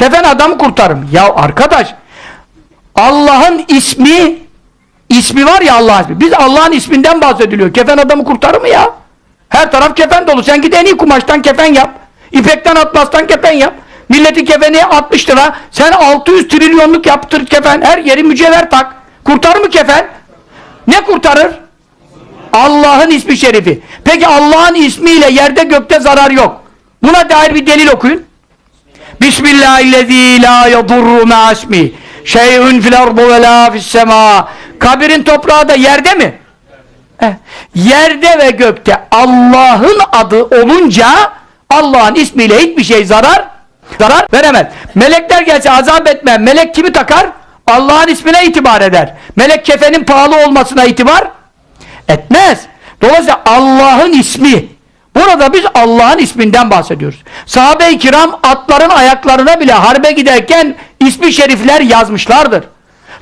Kefen adamı kurtarım. Ya arkadaş Allah'ın ismi ismi var ya Allah'ın ismi. Biz Allah'ın isminden bahsediliyor. Kefen adamı kurtarır mı ya? Her taraf kefen dolu. Sen git en iyi kumaştan kefen yap. İpekten atlastan kefen yap. Milletin kefeni 60 lira. Sen 600 trilyonluk yaptır kefen. Her yeri mücevher tak. Kurtarır mı kefen? Ne kurtarır? Allah'ın ismi şerifi. Peki Allah'ın ismiyle yerde gökte zarar yok. Buna dair bir delil okuyun. Bismillahirrahmanirrahim. la yadurru ma'asmi şey'ün fil ardu ve la fis sema. Kabirin toprağı da yerde mi? Yerde ve gökte Allah'ın adı olunca Allah'ın ismiyle hiçbir şey zarar zarar veremez. Melekler gelse azap etme. Melek kimi takar? Allah'ın ismine itibar eder. Melek kefenin pahalı olmasına itibar etmez. Dolayısıyla Allah'ın ismi Burada biz Allah'ın isminden bahsediyoruz. Sahabe-i kiram atların ayaklarına bile harbe giderken ismi şerifler yazmışlardır.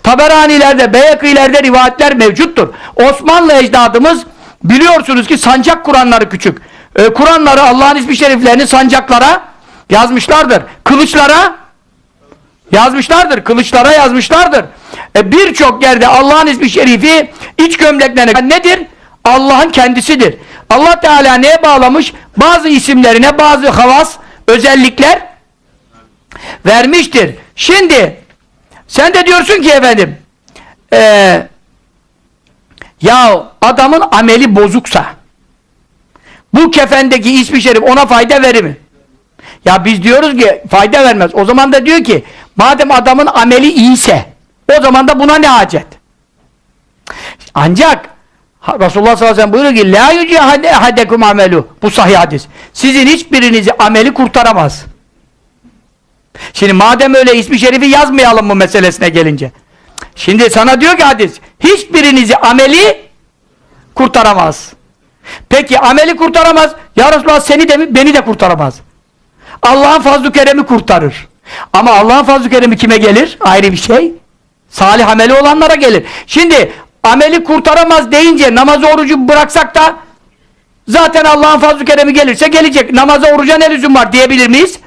Taberanilerde, Beyakilerde rivayetler mevcuttur. Osmanlı ecdadımız biliyorsunuz ki sancak Kur'anları küçük. Ee, Kur'anları Allah'ın ismi şeriflerini sancaklara yazmışlardır. Kılıçlara yazmışlardır. Kılıçlara yazmışlardır. E, Birçok yerde Allah'ın ismi şerifi iç gömleklerine nedir? Allah'ın kendisidir. Allah Teala neye bağlamış? Bazı isimlerine bazı havas, özellikler vermiştir. Şimdi sen de diyorsun ki efendim eee ya adamın ameli bozuksa bu kefendeki ismi şerif ona fayda verir mi? Ya biz diyoruz ki fayda vermez. O zaman da diyor ki madem adamın ameli iyiyse o zaman da buna ne hacet? Ancak Resulullah sallallahu aleyhi ve sellem buyuruyor ki La yücihade ahadekum amelu Bu sahih hadis. Sizin hiçbirinizi ameli kurtaramaz. Şimdi madem öyle ismi şerifi yazmayalım mı meselesine gelince. Şimdi sana diyor ki hadis hiçbirinizi ameli kurtaramaz. Peki ameli kurtaramaz. Ya Resulallah seni de mi? Beni de kurtaramaz. Allah'ın fazl-ı keremi kurtarır. Ama Allah'ın fazl-ı keremi kime gelir? Ayrı bir şey. Salih ameli olanlara gelir. Şimdi ameli kurtaramaz deyince namazı orucu bıraksak da zaten Allah'ın fazl-ı keremi gelirse gelecek. Namaza oruca ne lüzum var diyebilir miyiz?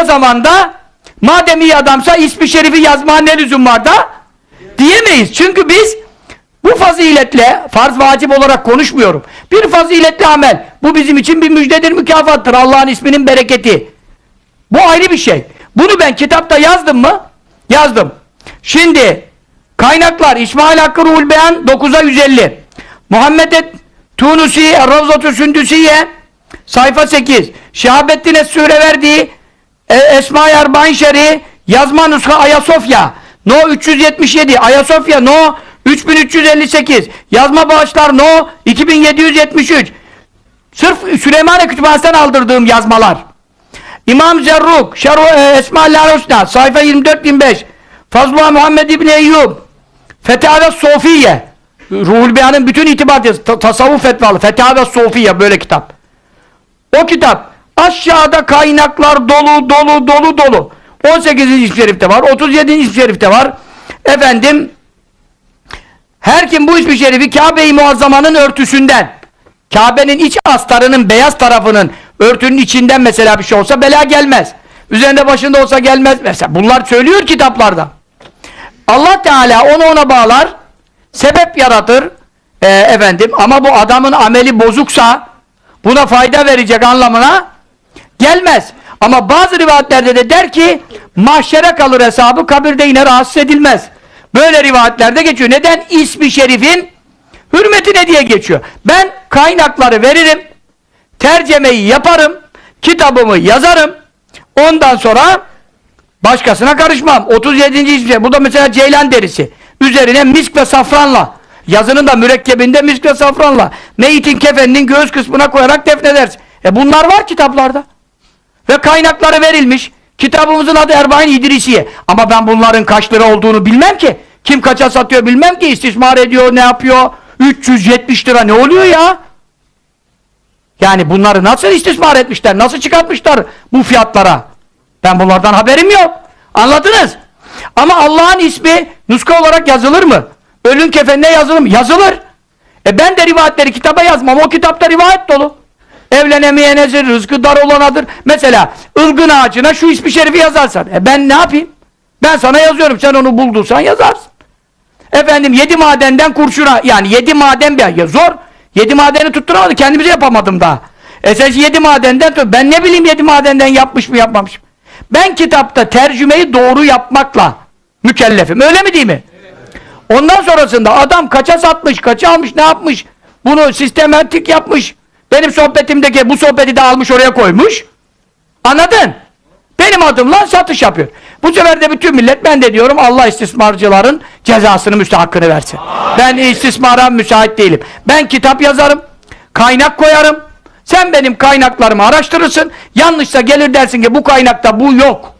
O zaman da madem iyi adamsa ismi şerifi yazmaya ne lüzum var da diyemeyiz. Çünkü biz bu faziletle farz vacip olarak konuşmuyorum. Bir faziletli amel. Bu bizim için bir müjdedir, mükafattır. Allah'ın isminin bereketi. Bu ayrı bir şey. Bunu ben kitapta yazdım mı? Yazdım. Şimdi kaynaklar İsmail Hakkı Ruhul Beyan 9'a 150. Muhammed et Tunusi Ravzatü Sündüsiye sayfa 8. Şehabettin Es-Sure verdiği e, Esma-i Erbain Şer'i yazma nuska Ayasofya No 377 Ayasofya No 3358 yazma bağışlar No 2773 Sırf Süleymaniye Kütüphanesi'nden aldırdığım yazmalar. İmam Zerruk, Şerhu e, Hüsna, sayfa 24-25. Fazlullah Muhammed İbni Eyyub, Fetave Sofiye, Ruhul Beyan'ın bütün itibatı, ta tasavvuf fetvalı, Fetave Sofiye böyle kitap. O kitap, aşağıda kaynaklar dolu, dolu, dolu, dolu. 18. ismi şerifte var, 37. ismi şerifte var. Efendim, her kim bu ismi şerifi Kabe-i Muazzama'nın örtüsünden, Kabe'nin iç astarının beyaz tarafının örtünün içinden mesela bir şey olsa bela gelmez. Üzerinde başında olsa gelmez. Mesela bunlar söylüyor kitaplarda. Allah Teala onu ona bağlar, sebep yaratır. Ee, efendim ama bu adamın ameli bozuksa buna fayda verecek anlamına gelmez. Ama bazı rivayetlerde de der ki mahşere kalır hesabı kabirde yine rahatsız edilmez. Böyle rivayetlerde geçiyor. Neden? İsmi şerifin hürmetine diye geçiyor. Ben kaynakları veririm, tercemeyi yaparım, kitabımı yazarım, ondan sonra başkasına karışmam. 37. ismi şey. Bu da mesela ceylan derisi. Üzerine misk ve safranla, yazının da mürekkebinde misk ve safranla, meyitin kefeninin göğüs kısmına koyarak defnedersin. E bunlar var kitaplarda. Ve kaynakları verilmiş. Kitabımızın adı Erbain İdrisiye. Ama ben bunların kaç lira olduğunu bilmem ki. Kim kaça satıyor bilmem ki. İstismar ediyor, ne yapıyor? 370 lira ne oluyor ya? Yani bunları nasıl istismar etmişler? Nasıl çıkartmışlar bu fiyatlara? Ben bunlardan haberim yok. Anladınız? Ama Allah'ın ismi nuska olarak yazılır mı? Ölün kefenine yazılır mı? Yazılır. E ben de rivayetleri kitaba yazmam. O kitapta rivayet dolu. Evlenemeyenedir, rızkı dar olanadır. Mesela ılgın ağacına şu ismi şerifi yazarsan. E ben ne yapayım? Ben sana yazıyorum. Sen onu bulduysan yazarsın. Efendim yedi madenden kurşuna yani yedi maden bir ya zor. Yedi madeni tutturamadı. Kendimize yapamadım daha. E sen yedi madenden ben ne bileyim yedi madenden yapmış mı yapmamış mı? Ben kitapta tercümeyi doğru yapmakla mükellefim. Öyle mi değil mi? Ondan sonrasında adam kaça satmış, kaça almış, ne yapmış? Bunu sistematik yapmış. Benim sohbetimdeki bu sohbeti de almış oraya koymuş. Anladın? Benim adımla satış yapıyor. Bu sefer de bütün millet ben de diyorum Allah istismarcıların cezasını müstahakkını versin. Ben istismara müsait değilim. Ben kitap yazarım, kaynak koyarım. Sen benim kaynaklarımı araştırırsın. Yanlışsa gelir dersin ki bu kaynakta bu yok.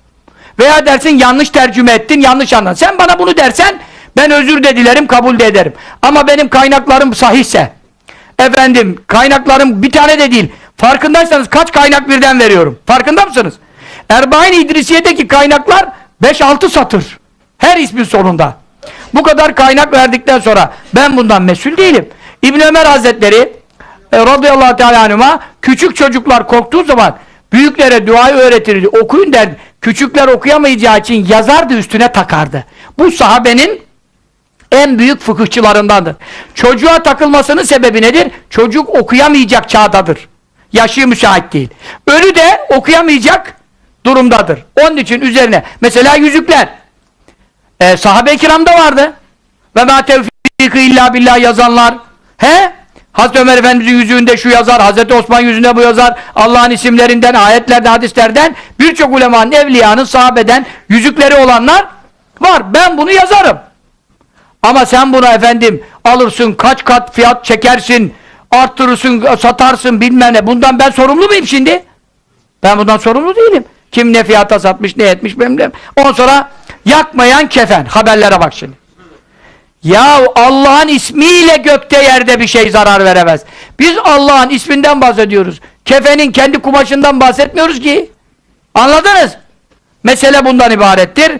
Veya dersin yanlış tercüme ettin, yanlış anladın. Sen bana bunu dersen ben özür de dilerim, kabul de ederim. Ama benim kaynaklarım sahihse, efendim kaynaklarım bir tane de değil. Farkındaysanız kaç kaynak birden veriyorum. Farkında mısınız? Erbain İdrisiye'deki kaynaklar 5-6 satır. Her ismin sonunda. Bu kadar kaynak verdikten sonra ben bundan mesul değilim. İbn Ömer Hazretleri e, radıyallahu teala anhuma küçük çocuklar korktuğu zaman büyüklere duayı öğretirdi. Okuyun derdi. Küçükler okuyamayacağı için yazardı üstüne takardı. Bu sahabenin en büyük fıkıhçılarındandır. Çocuğa takılmasının sebebi nedir? Çocuk okuyamayacak çağdadır. Yaşı müsait değil. Ölü de okuyamayacak durumdadır. Onun için üzerine mesela yüzükler. Ee, sahabe-i kiramda vardı. Ve ma tevfik illa billah yazanlar. He? Hazreti Ömer Efendimiz'in yüzüğünde şu yazar, Hazreti Osman yüzünde bu yazar, Allah'ın isimlerinden, ayetlerden, hadislerden, birçok ulemanın, evliyanın, sahabeden yüzükleri olanlar var. Ben bunu yazarım. Ama sen buna efendim alırsın, kaç kat fiyat çekersin, arttırırsın, satarsın bilmem ne. Bundan ben sorumlu muyum şimdi? Ben bundan sorumlu değilim. Kim ne fiyata satmış, ne etmiş bilmem Ondan sonra yakmayan kefen. Haberlere bak şimdi. Ya Allah'ın ismiyle gökte yerde bir şey zarar veremez. Biz Allah'ın isminden bahsediyoruz. Kefenin kendi kumaşından bahsetmiyoruz ki. Anladınız? Mesele bundan ibarettir.